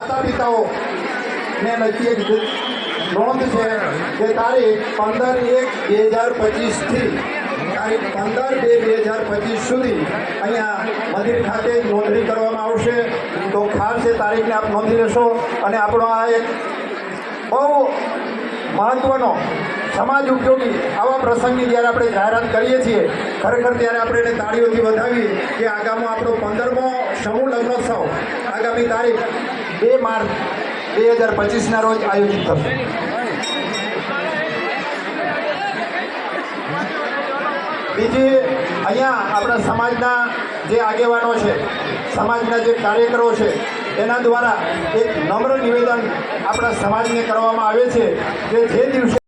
માતા પિતાઓ, ને લખી એક નોંધ છે કે તારીખ પંદર એક બે હજાર પચીસથી તારીખ પંદર બે બે હજાર પચીસ સુધી અહીંયા મંદિર ખાતે નોંધણી કરવામાં આવશે. તો ખાસ એ તારીખને આપ નોંધી લેશો. અને આપણો આ એક બહુ મહત્વનો સમાજ ઉપયોગી આવા પ્રસંગની જ્યારે આપણે જાહેરાત કરીએ છીએ, ખરેખર ત્યારે આપણે એને તાળીઓથી વધાવી કે આગામી આપણો પંદરમો સમૂહ લગ્નોત્સવ, આગામી તારીખ બે માર્ચ બે હજાર પચીસના રોજ આયોજિત થશે. બીજી, અહીંયા આપણા સમાજના જે આગેવાનો છે, સમાજના જે કાર્યકરો છે, એના દ્વારા એક નમ્ર નિવેદન આપણા સમાજને કરવામાં આવે છે કે જે દિવસે